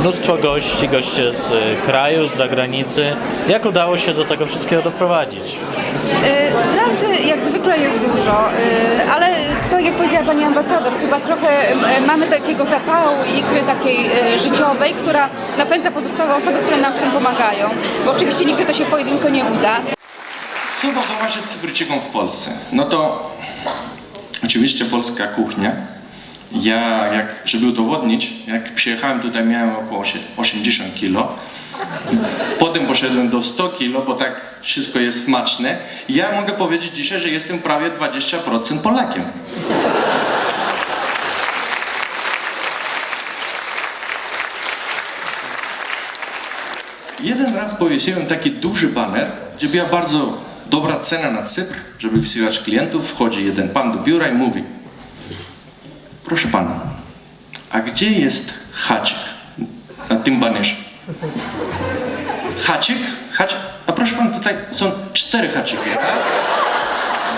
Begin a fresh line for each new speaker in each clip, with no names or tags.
mnóstwo gości, goście z y, kraju, z zagranicy. Jak udało się do tego wszystkiego doprowadzić?
Y, Pracy jak zwykle jest dużo, y, ale tak jak powiedziała Pani Ambasador, chyba trochę y, mamy takiego zapału i ikry takiej y, życiowej, która napędza pozostałe osoby, które nam w tym pomagają, bo oczywiście nigdy to się pojedynko nie uda.
Co zauważyć Cypryjczykom w Polsce? No to oczywiście polska kuchnia. Ja, jak, żeby udowodnić, jak przyjechałem tutaj miałem około osie- 80 kilo. Potem poszedłem do 100 kilo, bo tak wszystko jest smaczne. Ja mogę powiedzieć dzisiaj, że jestem prawie 20% Polakiem. Jeden raz powiesiłem taki duży baner, gdzie była bardzo dobra cena na Cypr, żeby wysyłać klientów. Wchodzi jeden pan do biura i mówi Proszę pana, a gdzie jest haczyk na tym banerze? Haczyk? Haczyk? A proszę pana, tutaj są cztery haczyki. Raz,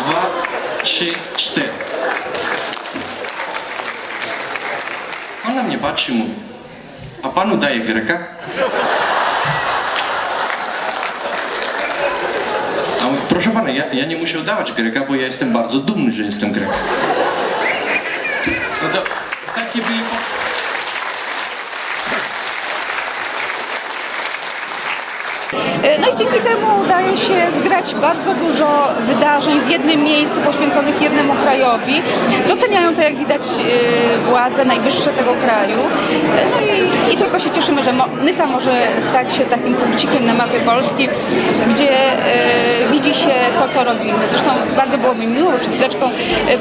dwa, trzy, cztery. On na mnie patrzy i mówi, a panu daje greka? A mówię, proszę pana, ja, ja nie muszę dawać greka, bo ja jestem bardzo dumny, że jestem grek. No to taki był...
No i dzięki temu udaje się zgrać bardzo dużo wydarzeń w jednym miejscu poświęconych jednemu krajowi. Doceniają to, jak widać, y, władze najwyższe tego kraju. Y, No i, i tylko się cieszymy, że Nysa może stać się takim punkcikiem na mapie Polski, gdzie widzi się to, co robimy. Zresztą bardzo było mi miło, przed chwileczką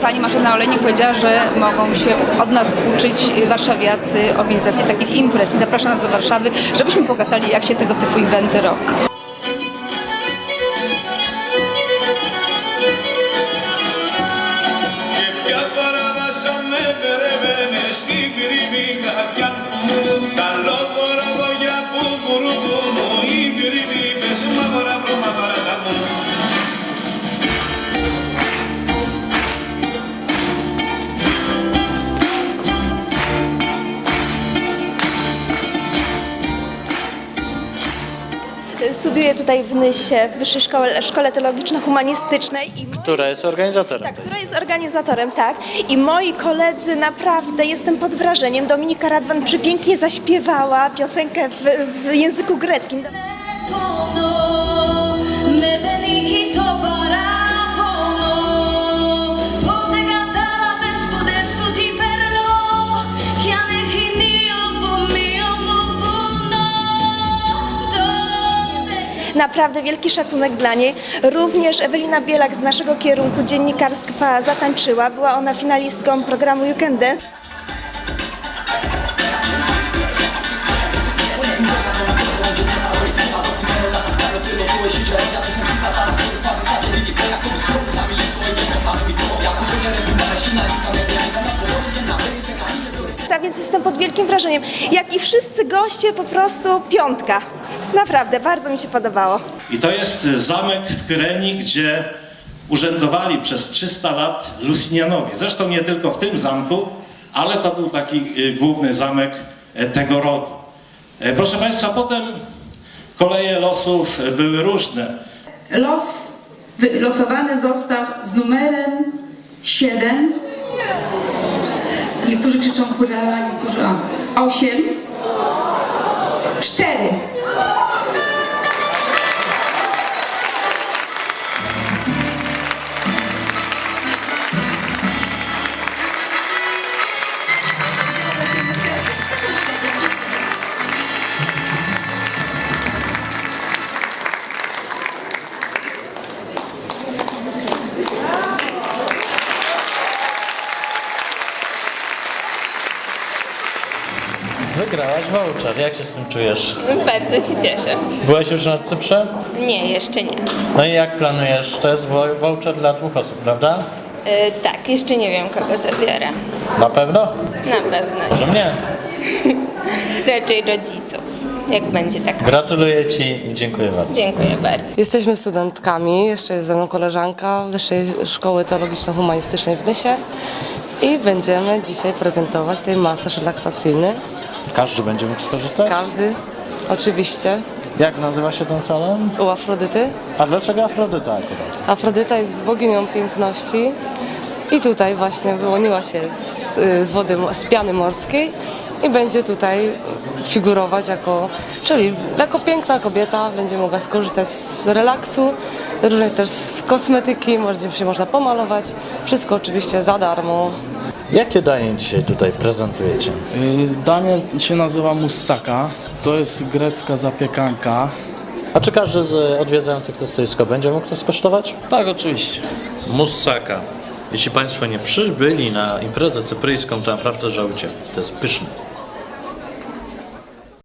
pani Marzena Olejnik powiedziała, że mogą się od nas uczyć warszawiacy organizacji takich imprez i zaprasza nas do Warszawy, żebyśmy pokazali, jak się tego typu eventy robi.
Studiuję tutaj w Nysie, w Wyższej Szkole, Szkole Teologiczno-Humanistycznej. I moi-
Która jest organizatorem?
Tak, która jest organizatorem, tak. I moi koledzy, naprawdę jestem pod wrażeniem. Dominika Radwan przepięknie zaśpiewała piosenkę w, w języku greckim.
Μόνο με δεν είχε το παράπονο
Naprawdę wielki szacunek dla niej. Również Ewelina Bielak z naszego kierunku dziennikarstwa zatańczyła. Była ona finalistką programu You Can Dance. Więc jestem pod wielkim wrażeniem. Jak i wszyscy goście, po prostu piątka. Naprawdę, bardzo mi się podobało.
I to jest e, zamek w Kyreni, gdzie urzędowali przez 300 lat Lusinianowie. Zresztą nie tylko w tym zamku, ale to był taki e, główny zamek e, tego rodu. Proszę Państwa, potem koleje losów były różne.
Los wylosowany został z numerem 7. Niektórzy krzyczą hurra, niektórzy o. 8. 4.
Wygrałaś voucher. Jak się z tym czujesz?
Bardzo się cieszę.
Byłaś już na Cyprze?
Nie, jeszcze nie.
No i jak planujesz? To jest wo- voucher dla dwóch osób, prawda?
E, tak, jeszcze nie wiem kogo zabiorę.
Na pewno?
Na pewno.
Może mnie.
Raczej rodziców. Jak będzie tak.
Gratuluję Ci i dziękuję bardzo.
Dziękuję bardzo.
Jesteśmy studentkami, jeszcze jest ze mną koleżanka Wyższej Szkoły Teologiczno-Humanistycznej w Nysie i będziemy dzisiaj prezentować ten masaż relaksacyjny
Każdy będzie mógł skorzystać?
Każdy, oczywiście,
Jak nazywa się ten salon?
u Afrodyty.
A dlaczego Afrodyta akurat?
Afrodyta jest boginią piękności i tutaj właśnie wyłoniła się z, z wody, z piany morskiej i będzie tutaj figurować jako, czyli jako piękna kobieta będzie mogła skorzystać z relaksu, różnych też z kosmetyki, może się można pomalować, wszystko oczywiście za darmo.
Jakie danie dzisiaj tutaj prezentujecie?
Y, Danie się nazywa moussaka. To jest grecka zapiekanka.
A czy każdy z odwiedzających to stoisko będzie mógł to skosztować?
Tak, oczywiście.
Moussaka. Jeśli Państwo nie przybyli na imprezę cypryjską, to naprawdę żałujcie. To jest pyszne.